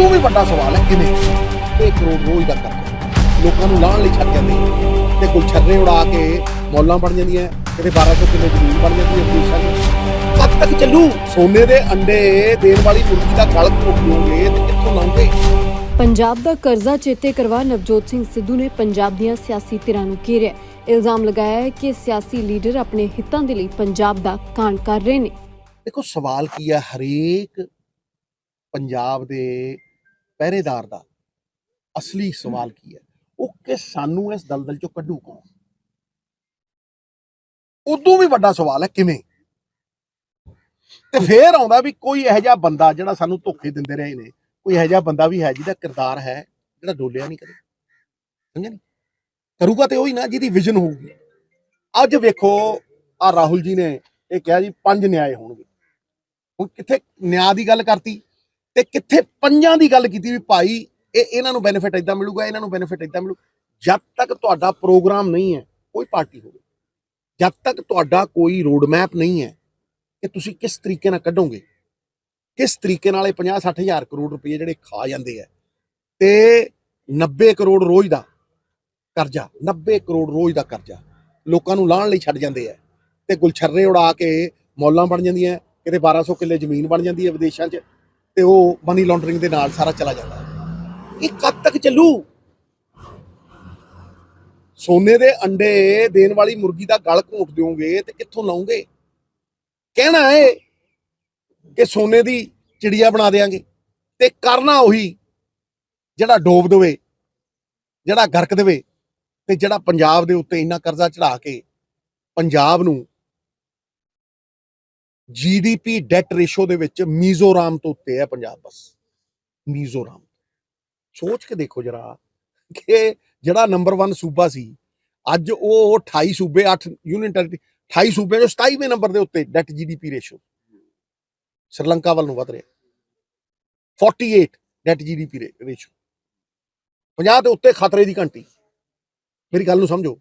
ਉਦੋਂ ਵੀ ਵੱਡਾ ਸਵਾਲ ਹੈ ਕਿਵੇਂ? ਇਹ ਕਰੋੜ ਰੋਜ਼ ਦਾ ਕਰਜ਼ਾ। ਲੋਕਾਂ ਨੂੰ ਲਾਹਣ ਲਈ ਛੱਡ ਜਾਂਦੇ। ਤੇ ਗੁਲਛਰਰੇ ਉਡਾ ਕੇ ਮੌਲਾਂ ਬਣ ਜਾਂਦੀਆਂ ਕਿਤੇ 1200 ਕਿੱਲੇ ਜ਼ਮੀਨ ਬਣ ਜਾਂਦੀ ਹੈ ਵਿਦੇਸ਼ਾਂ 'ਚ ਕਦ ਤੱਕ ਚੱਲੂ? ਸੋਨੇ ਦੇ ਅੰਡੇ ਦੇਣ ਵਾਲੀ ਮੁਰਗੀ ਦਾ ਗਲ ਘੋਟ ਦਿਓਗੇ ਤੇ ਕਿੱਥੋਂ ਲਾਉਂਗੇ? ਪੰਜਾਬ ਦਾ ਕਰਜ਼ਾ ਚੇਤੇ ਕਰਵਾ ਨਵਜੋਤ ਸਿੰਘ ਸਿੱਧੂ ਨੇ ਪੰਜਾਬ ਦੀਆਂ ਸਿਆਸੀ ਧਿਰਾਂ ਨੂੰ ਘੇਰਿਆ। ਇਲਜ਼ਾਮ ਲਗਾਇਆ ਹੈ ਕਿ ਸਿਆਸੀ ਲੀਡਰ ਆਪਣੇ ਹਿੱਤਾਂ ਦੇ ਲਈ ਪੰਜਾਬ ਦਾ ਕਾਣ ਕਰ ਰਹੇ ਨੇ। ਦੇਖੋ ਸਵਾਲ ਕੀ ਹੈ? ਹਰੇਕ ਪੰਜਾਬ ਦੇ ਪਹਿਰੇਦਾਰ ਦਾ ਅਸਲੀ ਸਵਾਲ ਕੀ ਹੈ? ਉਹ ਕਿ ਸਾਨੂੰ ਇਸ ਦਲਦਲ ਚੋਂ ਕੱਢੂ ਕੌਣ? ਉਦੋਂ ਵੀ ਵੱਡਾ ਸਵਾਲ ਹੈ, ਕਿਵੇਂ? ਤੇ ਫੇਰ ਆਉਂਦਾ ਵੀ ਕੋਈ ਇਹੋ ਜਿਹਾ ਬੰਦਾ ਜਿਹੜਾ ਸਾਨੂੰ ਧੋਖੇ ਦਿੰਦੇ ਰਹੇ ਨੇ, ਕੋਈ ਇਹੋ ਜਿਹਾ ਬੰਦਾ ਵੀ ਹੈ ਜਿਹਦਾ ਕਿਰਦਾਰ ਹੈ ਜਿਹੜਾ ਡੋਲਿਆ ਨਹੀਂ ਕਦੇ। ਸਮਝਿਆ ਨਹੀਂ ਕਰੂਗਾ ਤੇ ਉਹੀ ਨਾ ਜਿਹਦੀ ਵਿਜ਼ਨ ਹੋਊਗੀ। ਅੱਜ ਵੇਖੋ ਆ ਰਾਹੁਲ ਜੀ ਨੇ ਇਹ ਕਿਹਾ ਜੀ, ਪੰਜ ਨਿਆਏ ਹੋਣਗੇ। ਹੁਣ ਕਿੱਥੇ ਨਿਆਂ ਦੀ ਗੱਲ ਕਰਤੀ? ਤੇ ਕਿੱਥੇ ਪੰਜਾਂ ਦੀ ਗੱਲ ਕੀਤੀ ਵੀ ਭਾਈ, ਇਹ ਇਹਨਾਂ ਨੂੰ ਬੈਨੀਫਿਟ ਇਦਾਂ ਮਿਲੂਗਾ, ਇਹਨਾਂ ਨੂੰ ਬੈਨੀਫਿਟ ਇਦਾਂ ਮਿਲੂ। ਜਦ ਤੱਕ ਤੁਹਾਡਾ ਪ੍ਰੋਗਰਾਮ ਨਹੀਂ ਹੈ, ਕੋਈ ਪਾਰਟੀ ਹੋਵੇ। ਜਦ ਤੱਕ ਤੁਹਾਡਾ ਕੋਈ ਰੋਡ ਮੈਪ ਨਹੀਂ ਹੈ ਕਿ ਤੁਸੀਂ ਕਿਸ ਤਰੀਕੇ ਨਾਲ ਕੱਢੋਗੇ, ਕਿਸ ਤਰੀਕੇ ਨਾਲ ਇਹ 50 60 ਹਜ਼ਾਰ ਕਰੋੜ ਰੁਪਏ ਜਿਹੜੇ ਖਾ ਜਾਂਦੇ ਆ, ਤੇ 90 ਕਰੋੜ ਰੋਜ਼ ਦਾ ਕਰਜ਼ਾ 90 ਕਰੋੜ ਰੋਜ਼ ਦਾ ਕਰਜ਼ਾ ਲੋਕਾਂ ਨੂੰ ਲਾਹਣ ਲਈ ਛੱਡ ਜਾਂਦੇ ਆ। ਤੇ ਗੁਲਛਰਰੇ ਉਡਾ ਕੇ ਮੌਲਾਂ ਬਣ ਜਾਂਦੀਆਂ, ਕਿਤੇ 1200 ਕਿੱਲੇ ਜ਼ਮੀਨ ਬਣ ਜਾਂਦੀ ਹੈ ਵਿਦੇਸ਼ਾਂ 'ਚ ਤੇ ਉਹ ਮਨੀ ਲਾਂਡਰਿੰਗ ਦੇ ਨਾਲ ਸਾਰਾ ਚਲਾ ਜਾਂਦਾ ਹੈ। ਇਹ ਕਦ ਤੱਕ ਚੱਲੂ ਸੋਨੇ ਦੇ ਅੰਡੇ ਦੇਣ ਵਾਲੀ ਮੁਰਗੀ ਦਾ ਗਲ ਘੋਟ ਦਿਓਗੇ ਤੇ ਕਿੱਥੋਂ ਲਾਉਂਗੇ ਕਹਿਣਾ ਹੈ ਕਿ ਸੋਨੇ ਦੀ ਚਿੜੀਆ ਬਣਾ ਦੇਾਂਗੇ ਤੇ ਕਰਨਾ ਉਹੀ ਜਿਹੜਾ ਡੋਬ ਦੇਵੇ, ਜਿਹੜਾ ਗਰਕ ਦੇਵੇ ਤੇ ਜਿਹੜਾ ਪੰਜਾਬ ਦੇ ਉੱਤੇ ਇੰਨਾ ਕਰਜ਼ਾ ਚੜਾ ਕੇ ਪੰਜਾਬ ਨੂੰ ਜੀਡੀਪੀ ਡੈਟ ਰੇਸ਼ੋ ਦੇ ਵਿੱਚ ਮੀਜ਼ੋਰਾਮ ਤੋਂ ਉੱਤੇ ਹੈ ਪੰਜਾਬ, ਬਸ। ਮੀਜ਼ੋਰਾਮ। ਸੋਚ ਕੇ ਦੇਖੋ ਜਰਾ ਕਿ ਜਿਹੜਾ ਨੰਬਰ 1 ਸੂਬਾ ਸੀ, ਅੱਜ ਉਹ 28 ਸੂਬੇ 8 ਯੂਨੀਅਨ ਟੈਰੀਟਰੀ 28 ਸੂਬਿਆਂ ਚੋਂ 27ਵੇਂ ਨੰਬਰ ਦੇ ਉੱਤੇ ਡੈਟ ਜੀਡੀਪੀ ਰੇਸ਼ੋ ਸ਼੍ਰੀਲੰਕਾ ਵੱਲ ਨੂੰ ਵਧ ਰਿਹਾ। 48 ਡੈਟ ਜੀਡੀਪੀ ਰੇਸ਼ੋ 50 ਦੇ ਉੱਤੇ ਖਤਰੇ ਦੀ ਘੰਟੀ। ਮੇਰੀ ਗੱਲ ਨੂੰ ਸਮਝੋ।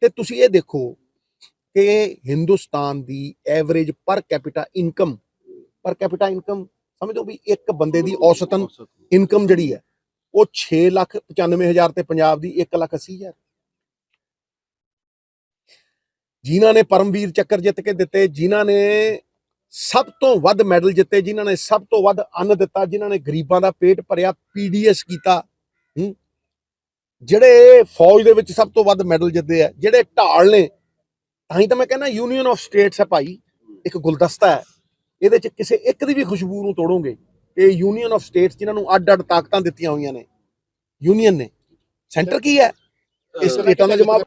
ਤੇ ਤੁਸੀਂ ਇਹ ਦੇਖੋ ਕਿ ਹਿੰਦੁਸਤਾਨ ਦੀ average per capita income per capita income ਸਮਝੋ ਵੀ ਇੱਕ ਬੰਦੇ ਦੀ ਔਸਤਨ ਇਨਕਮ ਜਿਹੜੀ ਹੈ, ਉਹ 6 ਲੱਖ 95 ਹਜ਼ਾਰ ਤੇ ਪੰਜਾਬ ਦੀ 1 ਲੱਖ 80 ਹਜ਼ਾਰ। ਜਿਨ੍ਹਾਂ ਨੇ ਪਰਮਵੀਰ ਚੱਕਰ ਜਿੱਤ ਕੇ ਦਿੱਤੇ, ਜਿਨ੍ਹਾਂ ਨੇ ਸਭ ਤੋਂ ਵੱਧ ਮੈਡਲ ਜਿੱਤੇ, ਜਿਨ੍ਹਾਂ ਨੇ ਸਭ ਤੋਂ ਵੱਧ ਅੰਨ ਦਿੱਤਾ, ਜਿਨ੍ਹਾਂ ਨੇ ਗਰੀਬਾਂ ਦਾ ਪੇਟ ਭਰਿਆ ਪੀਡੀਐਸ ਕੀਤਾ ਜਿਹੜੇ ਫੌਜ ਦੇ ਵਿੱਚ ਸਭ ਤੋਂ ਵੱਧ ਮੈਡਲ ਜਿੱਤੇ ਆ, ਜਿਹੜੇ ਢਾਲ ਨੇ ਤਾਂ ਹੀ ਤਾਂ ਮੈਂ ਕਹਿੰਦਾ ਯੂਨੀਅਨ ਆਫ ਸਟੇਟਸ ਹੈ ਭਾਈ ਇੱਕ ਗੁਲਦਸਤਾ ਹੈ। ਇਹਦੇ ਚ ਕਿਸੇ ਇੱਕ ਦੀ ਵੀ ਖੁਸ਼ਬੂ ਨੂੰ ਤੋੜੋਗੇ ਇਹ ਯੂਨੀਅਨ ਆਫ ਸਟੇਟਸ ਜਿਨ੍ਹਾਂ ਨੂੰ ਅੱਡ-ਅੱਡ ਤਾਕਤਾਂ ਦਿੱਤੀਆਂ ਹੋਈਆਂ ਨੇ। ਯੂਨੀਅਨ ਨੇ। ਸੈਂਟਰ ਕੀ ਹੈ? ਇਹ ਸਟੇਟਾਂ ਦਾ ਜਵਾਬ